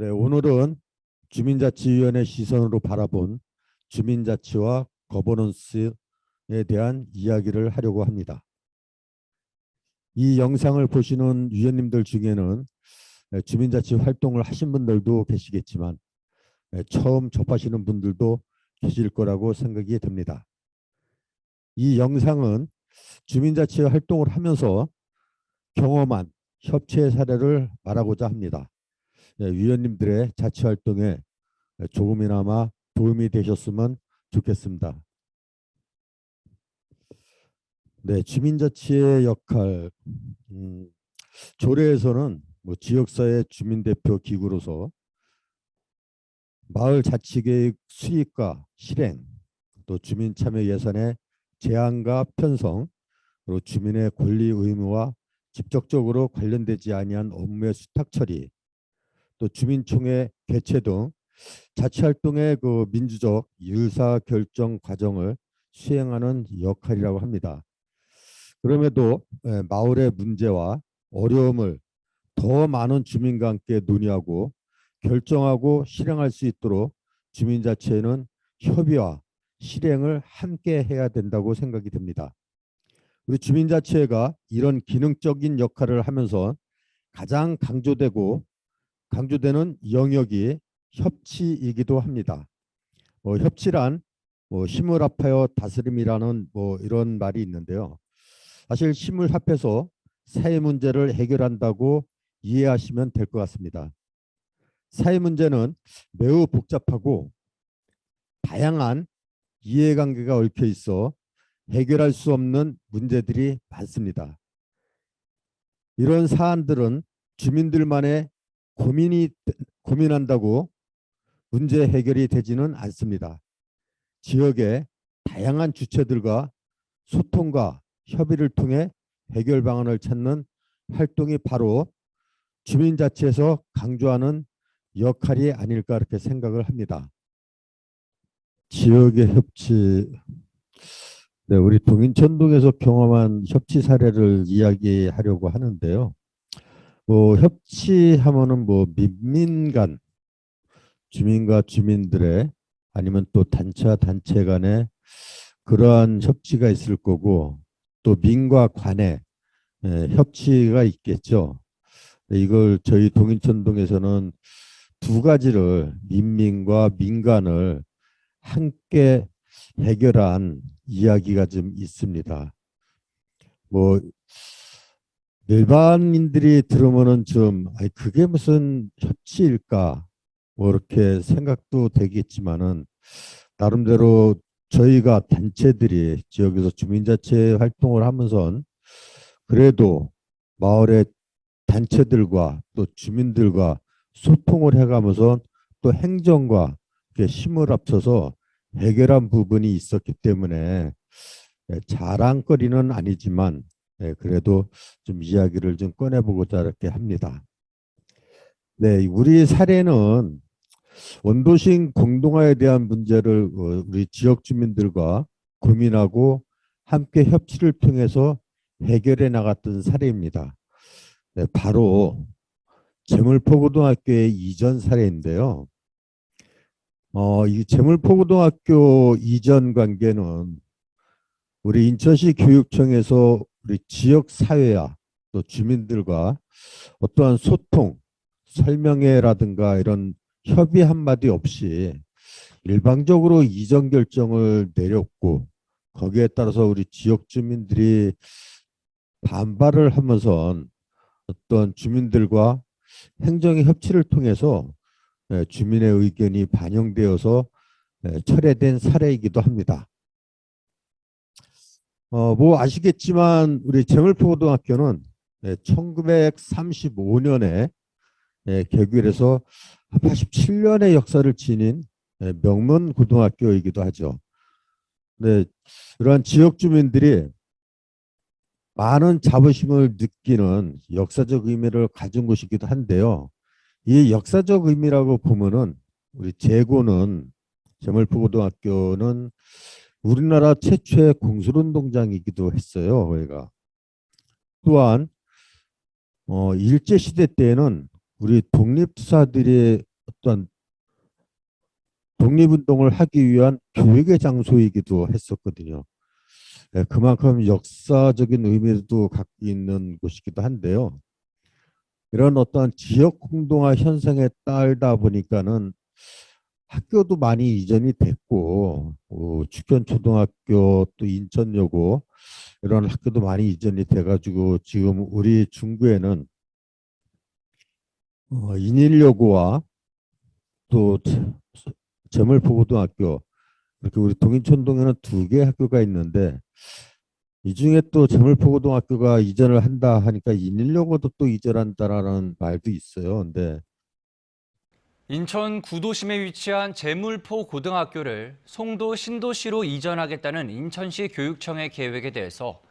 네, 오늘은 주민자치위원회 시선으로 바라본 주민자치와 거버넌스에 대한 이야기를 하려고 합니다. 이 영상을 보시는 위원님들 중에는 네, 주민자치 활동을 하신 분들도 계시겠지만 네, 처음 접하시는 분들도 계실 거라고 생각이 듭니다. 이 영상은 주민자치 활동을 하면서 경험한 협치의 사례를 말하고자 합니다. 예, 위원님들의 자치 활동에 조금이나마 도움이 되셨으면 좋겠습니다. 네, 주민자치의 역할 음, 조례에서는 뭐 지역사회 주민대표 기구로서 마을 자치계획 수립과 실행, 또 주민 참여 예산의 제한과 편성, 그리고 주민의 권리 의무와 직접적으로 관련되지 아니한 업무의 수탁 처리, 또 주민총회 개최 등 자치활동의 그 민주적 의사 결정 과정을 수행하는 역할이라고 합니다. 그럼에도 예, 마을의 문제와 어려움을 더 많은 주민과 함께 논의하고 결정하고 실행할 수 있도록 주민자치회는 협의와 실행을 함께 해야 된다고 생각이 됩니다. 우리 주민자치회가 이런 기능적인 역할을 하면서 가장 강조되고 강조되는 영역이 협치이기도 합니다. 뭐 협치란 뭐 힘을 합하여 다스림이라는 뭐 이런 말이 있는데요. 사실 힘을 합해서 사회 문제를 해결한다고 이해하시면 될 것 같습니다. 사회 문제는 매우 복잡하고 다양한 이해관계가 얽혀 있어 해결할 수 없는 문제들이 많습니다. 이런 사안들은 주민들만의 고민이 고민한다고 문제 해결이 되지는 않습니다. 지역의 다양한 주체들과 소통과 협의를 통해 해결 방안을 찾는 활동이 바로 주민자치에서 강조하는 역할이 아닐까 이렇게 생각을 합니다. 지역의 협치, 네, 우리 동인 천동에서 경험한 협치 사례를 이야기하려고 하는데요. 뭐 협치하면은 뭐 민민 간 주민과 주민들의 아니면 또 단체와 단체 간의 그러한 협치가 있을 거고 또 민과 관의 예, 협치가 있겠죠. 이걸 저희 동인천동에서는 두 가지를 민민과 민간을 함께 해결한 이야기가 좀 있습니다. 뭐 일반인들이 들으면은 좀 아니 그게 무슨 협치일까? 뭐 이렇게 생각도 되겠지만은 나름대로 저희가 단체들이 지역에서 주민자치 활동을 하면서 그래도 마을의 단체들과 또 주민들과 소통을 해가면서 또 행정과 힘을 합쳐서 해결한 부분이 있었기 때문에 예, 자랑거리는 아니지만 예, 그래도 좀 이야기를 좀 꺼내보고자 이렇게 합니다. 네, 우리 사례는 원도심 공동화에 대한 문제를 어, 우리 지역 주민들과 고민하고 함께 협치를 통해서 해결해 나갔던 사례입니다. 네, 바로 재물포고등학교의 이전 사례인데요. 어, 이 재물포고등학교 이전 관계는 우리 인천시 교육청에서 우리 지역 사회와 또 주민들과 어떠한 소통, 설명회라든가 이런 협의 한마디 없이 일방적으로 이전 결정을 내렸고 거기에 따라서 우리 지역 주민들이 반발을 하면서 어떤 주민들과 행정의 협치를 통해서 예, 주민의 의견이 반영되어서 예, 철회된 사례이기도 합니다. 어, 뭐 아시겠지만 우리 재물포고등학교는 1935년에 개교해서 87년의 역사를 지닌 예, 명문 고등학교이기도 하죠. 네, 이러한 지역 주민들이 많은 자부심을 느끼는 역사적 의미를 가진 곳이기도 한데요. 이 역사적 의미라고 보면은 우리 재고는 재물포고등학교는 우리나라 최초의 공설운동장이기도 했어요. 저희가 또한 어, 일제 시대 때는 우리 독립투사들이 어떤 독립운동을 하기 위한 교육의 장소이기도 했었거든요. 예, 그만큼 역사적인 의미도 갖고 있는 곳이기도 한데요. 이런 어떤 지역 공동화 현상에 따르다 보니까는 학교도 많이 이전이 됐고 어, 축현 초등학교 또 인천여고 이런 학교도 많이 이전이 돼가지고 지금 우리 중구에는 어, 인일여고와 또 제물포고등학교 이렇게 우리 동인천동에는 두 개 학교가 있는데 이 중에 또 제물포고등학교가 이전을 한다 하니까 인일여고도 또 이전한다라는 말도 있어요. 근데 인천 구도심에 위치한 제물포 고등학교를 송도 신도시로 이전하겠다는 인천시 교육청의 계획에 대해서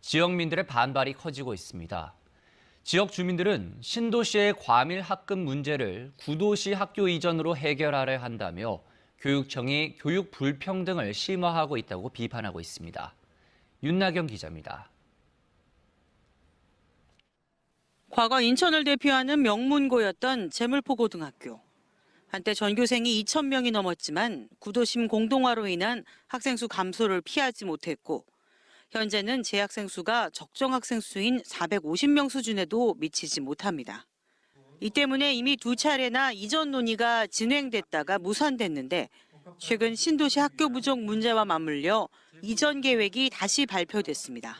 지역민들의 반발이 커지고 있습니다. 지역 주민들은 신도시의 과밀 학급 문제를 구도시 학교 이전으로 해결하려 한다며 교육청이 교육 불평등을 심화하고 있다고 비판하고 있습니다. 윤나경 기자입니다. 과거 인천을 대표하는 명문고였던 제물포고등학교. 한때 전교생이 2천 명이 넘었지만 구도심 공동화로 인한 학생 수 감소를 피하지 못했고 현재는 재학생 수가 적정 학생 수인 450명 수준에도 미치지 못합니다. 이 때문에 이미 두 차례나 이전 논의가 진행됐다가 무산됐는데 최근 신도시 학교 부족 문제와 맞물려 이전 계획이 다시 발표됐습니다.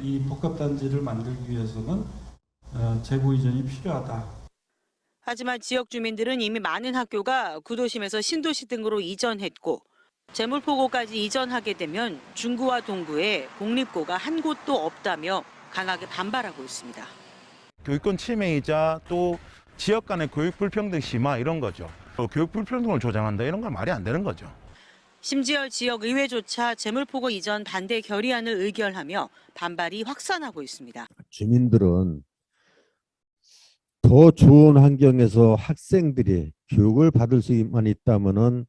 이 복합단지를 만들기 위해서는 어, 재고 이전이 필요하다. 하지만 지역 주민들은 이미 많은 학교가 구도심에서 신도시 등으로 이전했고 제물포고까지 이전하게 되면 중구와 동구에 공립고가 한 곳도 없다며 강하게 반발하고 있습니다. 교육권 침해이자 또 지역 간의 교육 불평등 심화 이런 거죠. 어, 교육 불평등을 조장한다 이런 건 말이 안 되는 거죠. 심지어 지역 의회조차 제물포고 이전 반대 결의안을 의결하며 반발이 확산하고 있습니다. 주민들은 더 좋은 환경에서 학생들이 교육을 받을 수만 있다면은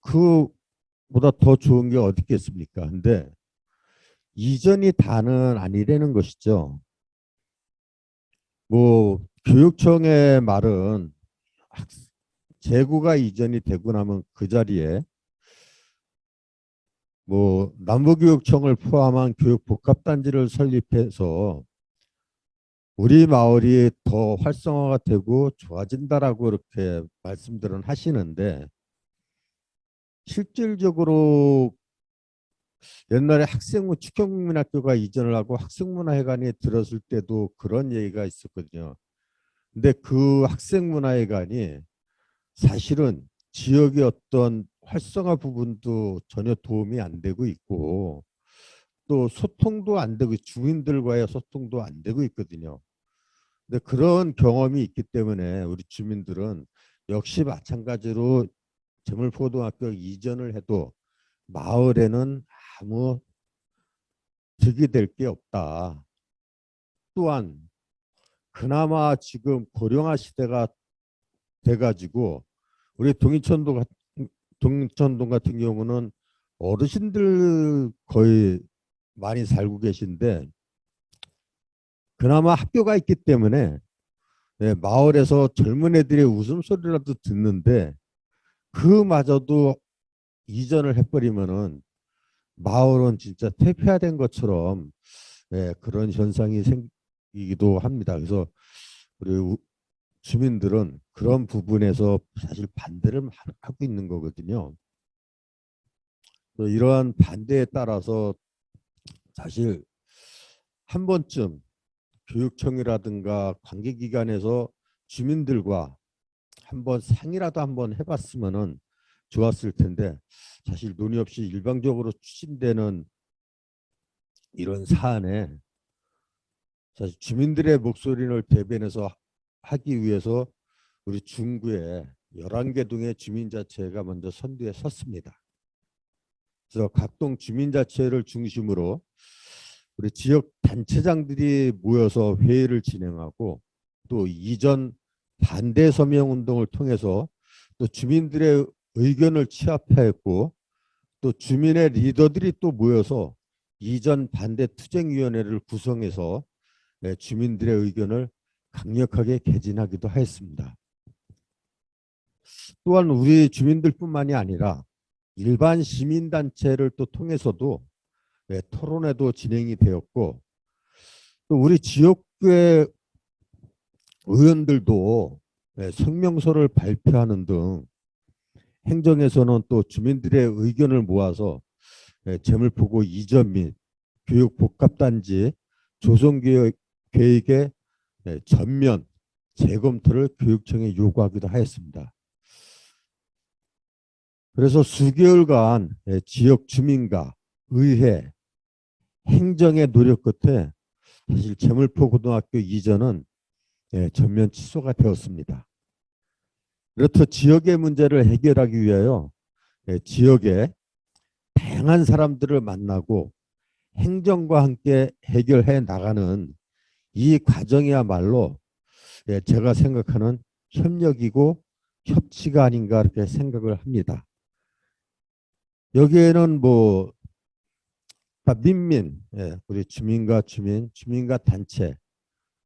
그보다 더 좋은 게 어디 있겠습니까? 근데 이전이 다는 아니라는 것이죠. 뭐 교육청의 말은 학- 재고가 이전이 되고 나면 그 자리에 뭐 남부교육청을 포함한 교육 복합단지를 설립해서 우리 마을이 더 활성화가 되고 좋아진다라고 이렇게 말씀들은 하시는데 실질적으로 옛날에 학생문 축형국민학교가 이전을 하고 학생문화회관이 들었을 때도 그런 얘기가 있었거든요. 근데 그 학생문화회관이 사실은 지역의 어떤 활성화 부분도 전혀 도움이 안 되고 있고 또 소통도 안 되고 주민들과의 소통도 안 되고 있거든요. 근데 그런 경험이 있기 때문에 우리 주민들은 역시 마찬가지로 제물포고등학교 이전을 해도 마을에는 아무 득이 될 게 없다. 또한 그나마 지금 고령화 시대가 돼가지고 우리 동인천동 같은 동천동 같은 경우는 어르신들 거의 많이 살고 계신데 그나마 학교가 있기 때문에 네, 마을에서 젊은 애들의 웃음소리라도 듣는데 그마저도 이전을 해버리면은 마을은 진짜 퇴폐화된 것처럼 네, 그런 현상이 생기기도 합니다. 그래서 우리 우- 주민들은 그런 부분에서 사실 반대를 하- 하고 있는 거거든요. 또 이러한 반대에 따라서 사실 한 번쯤 교육청이라든가 관계기관에서 주민들과 한번 상의라도 한번 해봤으면은 좋았을 텐데 사실 논의 없이 일방적으로 추진되는 이런 사안에 사실 주민들의 목소리를 대변해서 하기 위해서 우리 중구에 11개 동의 주민자치회가 먼저 선두에 섰습니다. 그래서 각동 주민자치회를 중심으로 우리 지역 단체장들이 모여서 회의를 진행하고 또 이전 반대 서명 운동을 통해서 또 주민들의 의견을 취합했고 또 주민의 리더들이 또 모여서 이전 반대 투쟁위원회를 구성해서 네, 주민들의 의견을 강력하게 개진하기도 하였습니다. 또한 우리 주민들뿐만이 아니라 일반 시민단체를 또 통해서도 예, 토론회도 진행이 되었고 또 우리 지역구의 의원들도 예, 성명서를 발표하는 등 행정에서는 또 주민들의 의견을 모아서 예, 재물포구 이전 및 교육복합단지 조성계획 계획의 예, 전면 재검토를 교육청에 요구하기도 하였습니다. 그래서 수개월간 예, 지역 주민과 의회, 행정의 노력 끝에 사실 재물포 고등학교 이전은 예, 전면 취소가 되었습니다. 이렇듯 지역의 문제를 해결하기 위하여 예, 지역의 다양한 사람들을 만나고 행정과 함께 해결해 나가는 이 과정이야말로 예, 제가 생각하는 협력이고 협치가 아닌가 이렇게 생각을 합니다. 여기에는 뭐다 민민, 예, 우리 주민과 주민, 주민과 단체,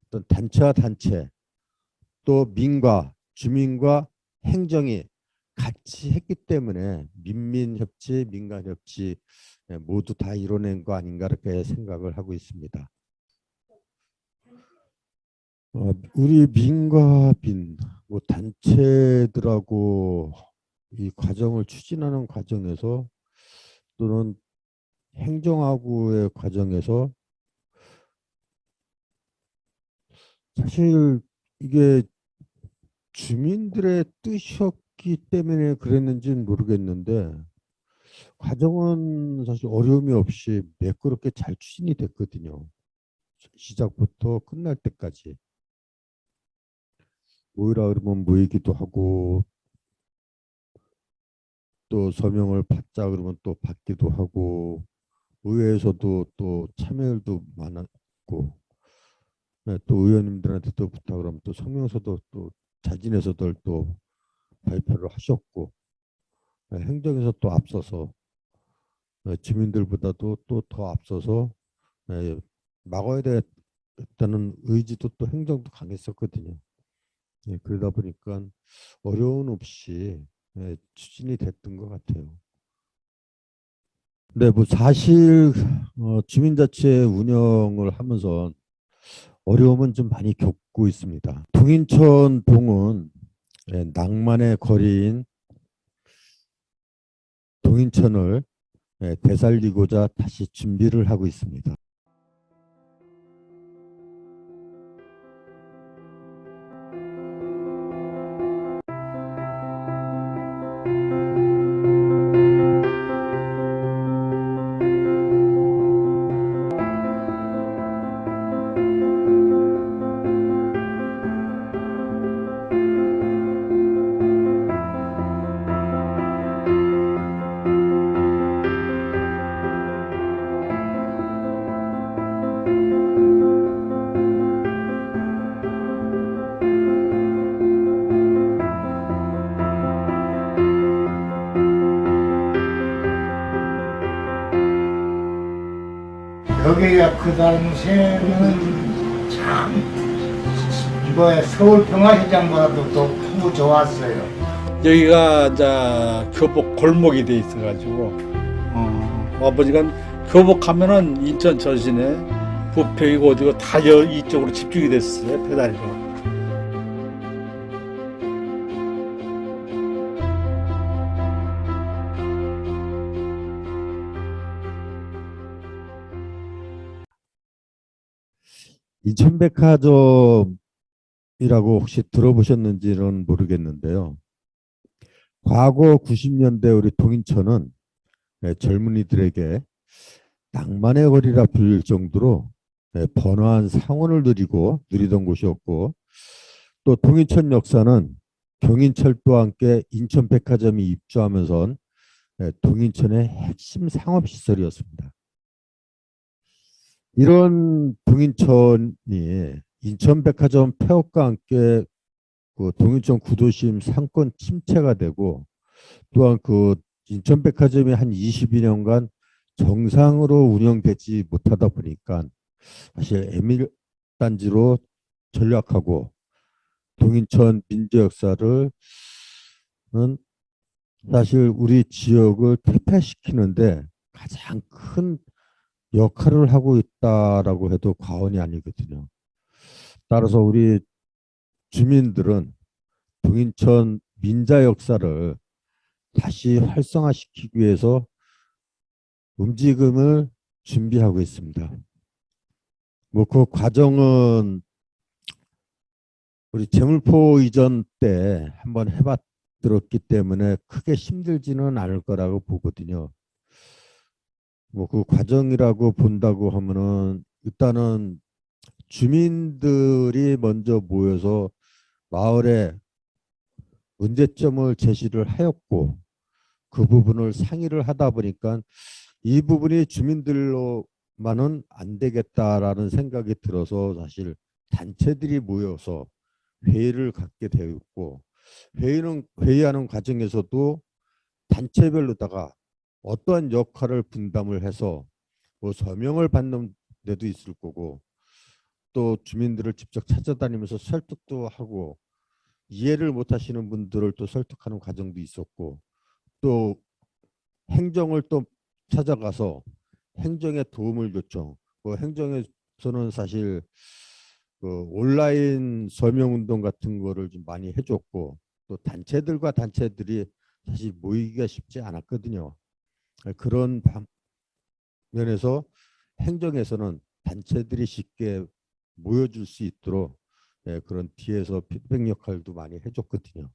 또 단체와 단체, 또 민과 주민과 행정이 같이 했기 때문에 민민 협치, 민간 협치 예, 모두 다 이뤄낸 거 아닌가 이렇게 생각을 하고 있습니다. 어, 우리 민과 민, 뭐 단체들하고 이 과정을 추진하는 과정에서 또는 행정하고의 과정에서 사실 이게 주민들의 뜻이었기 때문에 그랬는지는 모르겠는데 과정은 사실 어려움이 없이 매끄럽게 잘 추진이 됐거든요. 시작부터 끝날 때까지. 모이라 그러면 모이기도 하고 또 서명을 받자 그러면 또 받기도 하고 의회에서도 또 참여율도 많았고 네, 또 의원님들한테 또 부탁을 하면 또 성명서도 또 자진해서들 또 발표를 하셨고 네, 행정에서 또 앞서서 네, 주민들보다도 또 더 앞서서 네, 막아야 되겠다는 의지도 또 행정도 강했었거든요. 예, 그러다 보니까 어려움 없이 예, 추진이 됐던 것 같아요. 네, 뭐 사실 어, 주민자치 운영을 하면서 어려움은 좀 많이 겪고 있습니다. 동인천 동은 예, 낭만의 거리인 동인천을 예, 되살리고자 다시 준비를 하고 있습니다. 그 당시에는 참 이번에 서울 평화시장보다도 더 크고 좋았어요. 여기가 이제 교복 골목이 돼 있어가지고 어, 아버지가 교복하면은 인천 전신에 부평이고 어디고 다 여, 이쪽으로 집중이 됐어요 배달로. 인천백화점이라고 혹시 들어보셨는지는 모르겠는데요. 과거 90년대 우리 동인천은 예, 젊은이들에게 낭만의 거리라 불릴 정도로 예, 번화한 상원을 누리고 누리던 곳이었고 또 동인천 역사는 경인철도와 함께 인천백화점이 입주하면서 예, 동인천의 핵심 상업시설이었습니다. 이런 동인천이 인천백화점 폐업과 함께 그 동인천 구도심 상권 침체가 되고 또한 그 인천백화점이 한 22년간 정상으로 운영되지 못하다 보니까 사실 에밀 단지로 전락하고 동인천 민재 역사를 사실 우리 지역을 퇴폐시키는데 가장 큰 역할을 하고 있다라고 해도 과언이 아니거든요. 따라서 우리 주민들은 동인천 민자 역사를 다시 활성화시키기 위해서 움직임을 준비하고 있습니다. 뭐 그 과정은 우리 재물포 이전 때 한번 해봤 들었기 때문에 크게 힘들지는 않을 거라고 보거든요. 뭐 그 과정이라고 본다고 하면은 일단은 주민들이 먼저 모여서 마을에 문제점을 제시를 하였고 그 부분을 상의를 하다 보니까 이 부분이 주민들로만은 안 되겠다라는 생각이 들어서 사실 단체들이 모여서 회의를 갖게 되었고 회의는 회의하는 과정에서도 단체별로다가 어떠한 역할을 분담을 해서 뭐 서명을 받는 데도 있을 거고 또 주민들을 직접 찾아다니면서 설득도 하고 이해를 못 하시는 분들을 또 설득하는 과정도 있었고 또 행정을 또 찾아가서 행정에 도움을 요청. 뭐 행정에서는 사실 그 온라인 서명 운동 같은 거를 좀 많이 해줬고 또 단체들과 단체들이 사실 모이기가 쉽지 않았거든요. 그런 면에서 행정에서는 단체들이 쉽게 모여줄 수 있도록 예, 그런 뒤에서 피드백 역할도 많이 해줬거든요.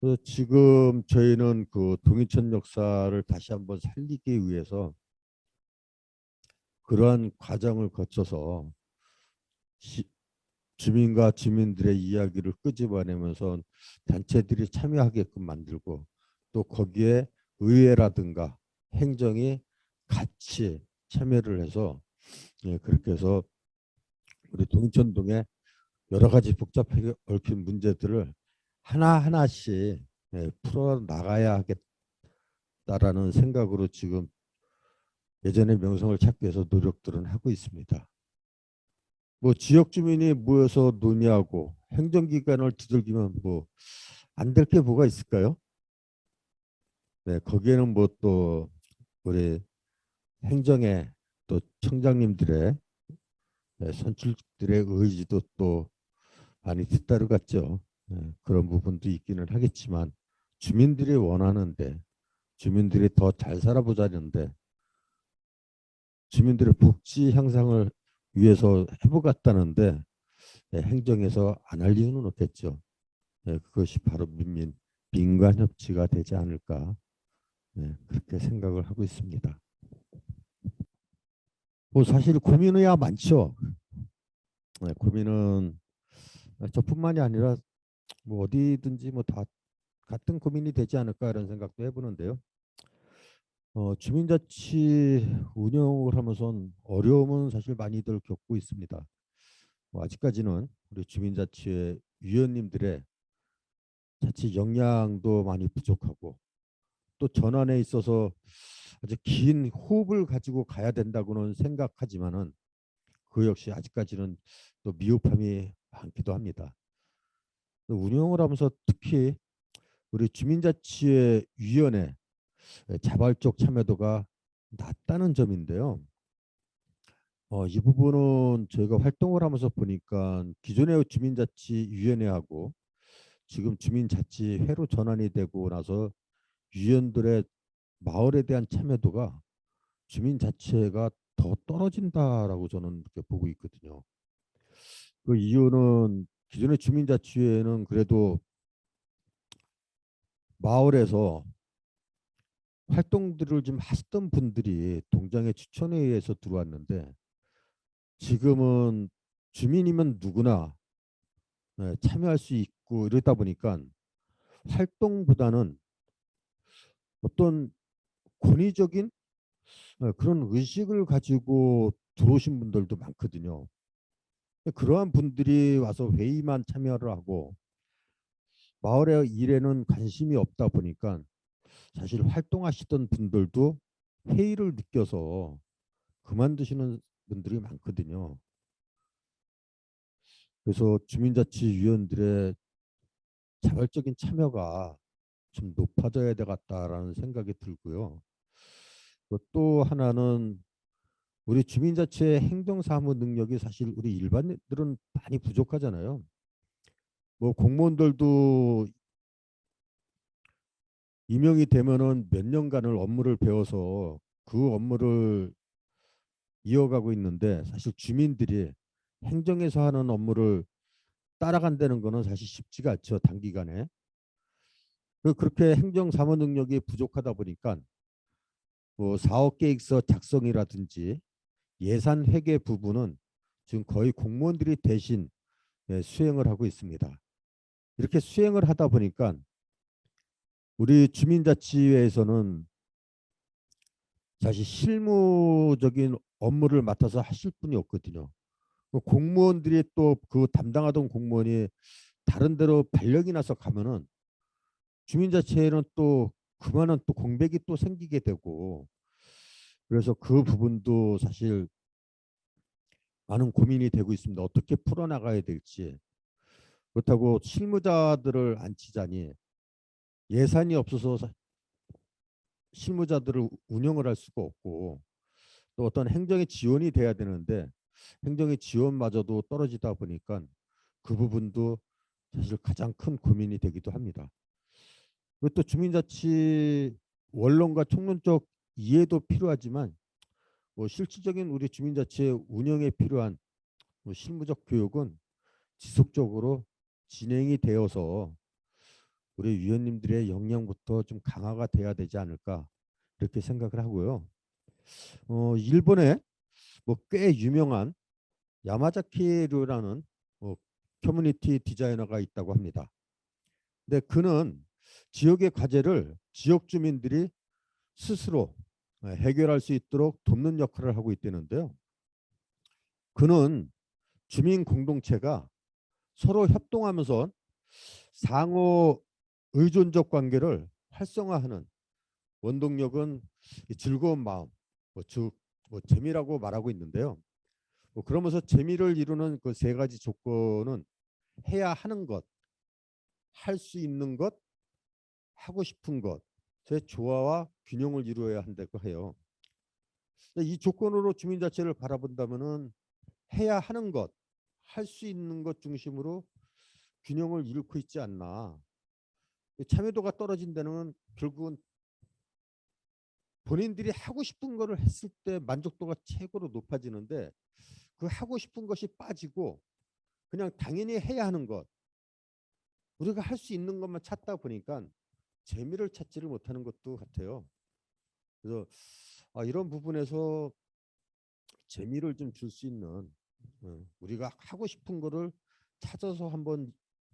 그래서 지금 저희는 그 동인천 역사를 다시 한번 살리기 위해서 그러한 과정을 거쳐서 시, 주민과 주민들의 이야기를 끄집어내면서 단체들이 참여하게끔 만들고 또 거기에 의회라든가 행정이 같이 참여를 해서 예, 그렇게 해서 우리 동천동에 여러 가지 복잡하게 얽힌 문제들을 하나하나씩 예, 풀어 나가야 하겠다라는 생각으로 지금 예전의 명성을 찾기 위해서 노력들은 하고 있습니다. 뭐 지역 주민이 모여서 논의하고 행정기관을 두들기면 뭐 안 될 게 뭐가 있을까요? 네, 거기에는 뭐 또 우리 행정의 또 청장님들의 네, 선출들의 의지도 또 많이 뒤따르겠죠. 네, 그런 부분도 있기는 하겠지만 주민들이 원하는데 주민들이 더 잘 살아보자는데 주민들의 복지 향상을 위해서 해보겠다는데 네, 행정에서 안 할 이유는 없겠죠. 네, 그것이 바로 민민 민관 협치가 되지 않을까 네, 그렇게 생각을 하고 있습니다. 뭐 사실 고민이야 많죠. 네, 고민은 저뿐만이 아니라 뭐 어디든지 뭐 다 같은 고민이 되지 않을까 이런 생각도 해보는데요. 어, 주민자치 운영을 하면서 어려움은 사실 많이들 겪고 있습니다. 뭐 아직까지는 우리 주민자치의 위원님들의 자치 역량도 많이 부족하고 또 전환에 있어서 아주 긴 호흡을 가지고 가야 된다고는 생각하지만은 그 역시 아직까지는 또 미흡함이 많기도 합니다. 운영을 하면서 특히 우리 주민자치의 위원회 자발적 참여도가 낮다는 점인데요. 어, 이 부분은 저희가 활동을 하면서 보니까 기존의 주민자치위원회하고 지금 주민자치회로 전환이 되고 나서 위원들의 마을에 대한 참여도가 주민자치회가 더 떨어진다라고 저는 이렇게 보고 있거든요. 그 이유는 기존의 주민자치회는 그래도 마을에서 활동들을 좀 하시던 분들이 동장의 추천에 의해서 들어왔는데 지금은 주민이면 누구나 네, 참여할 수 있고 이러다 보니까 활동보다는 어떤 권위적인 네, 그런 의식을 가지고 들어오신 분들도 많거든요. 그러한 분들이 와서 회의만 참여를 하고 마을의 일에는 관심이 없다 보니까 사실 활동하시던 분들도 회의를 느껴서 그만두시는 분들이 많거든요. 그래서 주민자치위원들의 자발적인 참여가 좀 높아져야 되겠다라는 생각이 들고요. 그또 하나는 우리 주민자치의 행정사무 능력이 사실 우리 일반인들은 많이 부족하잖아요. 뭐 공무원들도 임용이 되면은 몇 년간을 업무를 배워서 그 업무를 이어가고 있는데 사실 주민들이 행정에서 하는 업무를 따라간다는 거는 사실 쉽지가 않죠 단기간에. 그- 그렇게 행정 사무 능력이 부족하다 보니까 뭐 사업 계획서 작성이라든지 예산 회계 부분은 지금 거의 공무원들이 대신 예, 수행을 하고 있습니다. 이렇게 수행을 하다 보니까 우리 주민자치회에서는 사실 실무적인 업무를 맡아서 하실 분이 없거든요. 그 공무원들이 또 그 담당하던 공무원이 다른 데로 발령이 나서 가면은 주민자치회는 또 그만한 또 공백이 또 생기게 되고 그래서 그 부분도 사실 많은 고민이 되고 있습니다. 어떻게 풀어나가야 될지. 그렇다고 실무자들을 안 치자니 예산이 없어서 사- 실무자들을 운영을 할 수가 없고 또 어떤 행정의 지원이 돼야 되는데 행정의 지원마저도 떨어지다 보니까 그 부분도 사실 가장 큰 고민이 되기도 합니다. 그리고 또 주민자치 원론과 총론적 이해도 필요하지만 뭐 실질적인 우리 주민자치의 운영에 필요한 뭐 실무적 교육은 지속적으로 진행이 되어서 우리 위원님들의 역량부터 좀 강화가 돼야 되지 않을까 이렇게 생각을 하고요. 어, 일본에 뭐 꽤 유명한 야마자키류라는 뭐 커뮤니티 디자이너가 있다고 합니다. 근데 그는 지역의 과제를 지역 주민들이 스스로 예, 해결할 수 있도록 돕는 역할을 하고 있다는데요. 그는 주민 공동체가 서로 협동하면서 상호 의존적 관계를 활성화하는 원동력은 이 즐거운 마음, 뭐, 즉, 뭐 재미라고 말하고 있는데요. 뭐 그러면서 재미를 이루는 그 세 가지 조건은 해야 하는 것, 할 수 있는 것, 하고 싶은 것, 제 조화와 균형을 이루어야 한다고 해요. 이 조건으로 주민자치를 바라본다면은 해야 하는 것, 할 수 있는 것 중심으로 균형을 잃고 있지 않나. 이 참여도가 떨어진 데는 결국은 본인들이 하고 싶은 거를 했을 때 만족도가 최고로 높아지는데 그 하고 싶은 것이 빠지고 그냥 당연히 해야 하는 것 우리가 할 수 있는 것만 찾다 보니까 재미를 찾지를 못하는 것도 같아요. 그래서 아, 이런 부분에서 재미를 좀 줄 수 있는 어, 우리가 하고 싶은 거를 찾아서 한번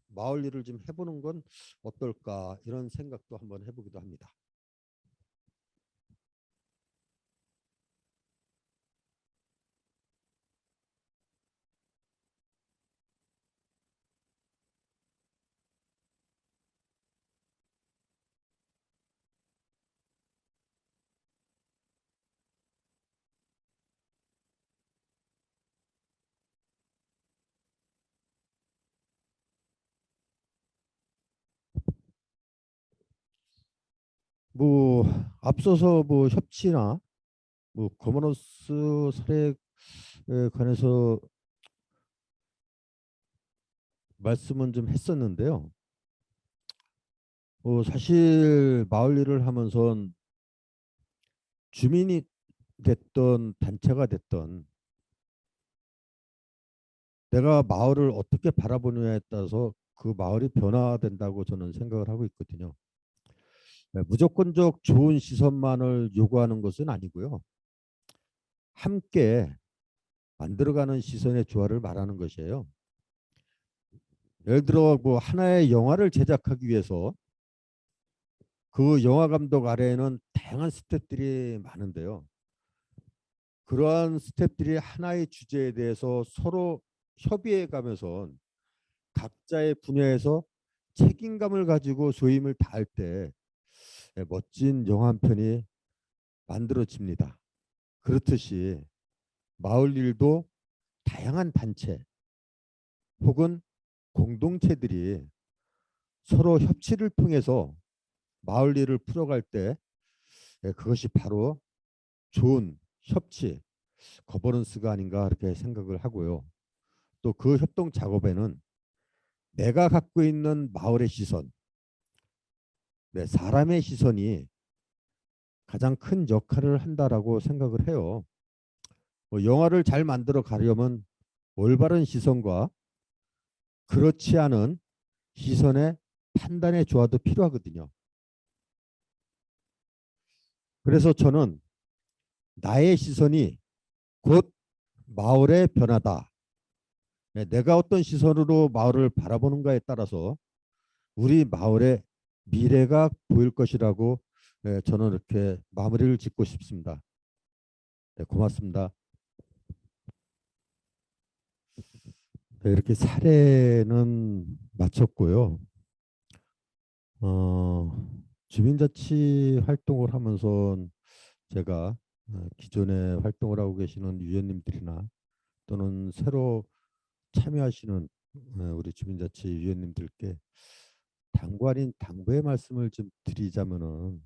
마을 일을 좀 해보는 건 어떨까 이런 생각도 한번 해보기도 합니다. 뭐 앞서서 뭐 협치나 뭐 거머너스 사례에 관해서 말씀은 좀 했었는데요. 뭐 사실 마을 일을 하면선 주민이 됐던 단체가 됐던 내가 마을을 어떻게 바라보느냐에 따라서 그 마을이 변화된다고 저는 생각을 하고 있거든요. 네, 무조건적 좋은 시선만을 요구하는 것은 아니고요. 함께 만들어가는 시선의 조화를 말하는 것이에요. 예를 들어 뭐 하나의 영화를 제작하기 위해서 그 영화 감독 아래에는 다양한 스태프들이 많은데요. 그러한 스태프들이 하나의 주제에 대해서 서로 협의해 가면서 각자의 분야에서 책임감을 가지고 소임을 다할 때 예, 멋진 영화 한 편이 만들어집니다. 그렇듯이 마을 일도 다양한 단체 혹은 공동체들이 서로 협치를 통해서 마을 일을 풀어갈 때 예, 그것이 바로 좋은 협치 거버넌스가 아닌가 그렇게 생각을 하고요. 또 그 협동 작업에는 내가 갖고 있는 마을의 시선, 네, 사람의 시선이 가장 큰 역할을 한다라고 생각을 해요. 뭐 영화를 잘 만들어 가려면 올바른 시선과 그렇지 않은 시선의 판단의 조화도 필요하거든요. 그래서 저는 나의 시선이 곧 마을의 변화다. 네, 내가 어떤 시선으로 마을을 바라보는가에 따라서 우리 마을의 미래가 보일 것이라고 네, 저는 이렇게 마무리를 짓고 싶습니다. 네, 고맙습니다. 네, 이렇게 사례는 마쳤고요. 어, 주민자치 활동을 하면서 제가 어, 기존에 활동을 하고 계시는 위원님들이나 또는 새로 참여하시는 어, 우리 주민자치 위원님들께 당부 아닌 당부의 말씀을 좀 드리자면은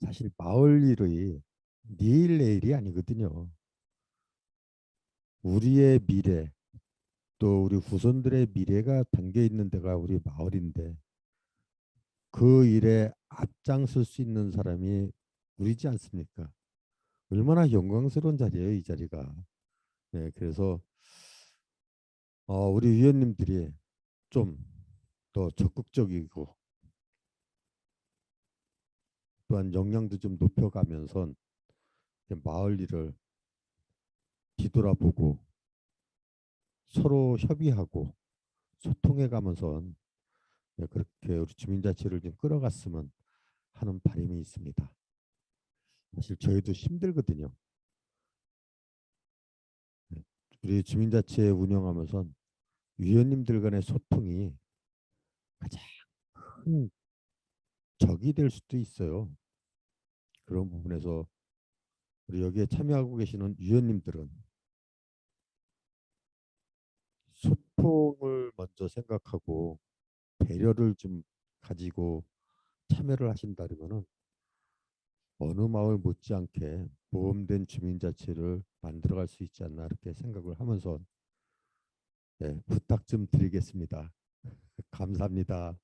사실 마을 일이 내일 내일이 아니거든요. 우리의 미래 또 우리 후손들의 미래가 담겨 있는 데가 우리 마을인데 그 일에 앞장설 수 있는 사람이 우리지 않습니까? 얼마나 영광스러운 자리예요, 이 자리가. 네, 그래서 어, 우리 위원님들이 좀 더 적극적이고 또한 역량도 좀 높여가면서 마을 일을 뒤돌아보고 서로 협의하고 소통해 가면서 네, 그렇게 우리 주민자치를 좀 끌어갔으면 하는 바람이 있습니다. 사실 저희도 힘들거든요. 네, 우리 주민자치 운영하면서 위원님들 간의 소통이 가장 큰 적이 될 수도 있어요. 그런 부분에서 우리 여기에 참여하고 계시는 위원님들은 소통을 먼저 생각하고 배려를 좀 가지고 참여를 하신다면은 어느 마을 못지않게 모험된 주민자치를 만들어갈 수 있지 않나 이렇게 생각을 하면서 네, 부탁 좀 드리겠습니다. 감사합니다.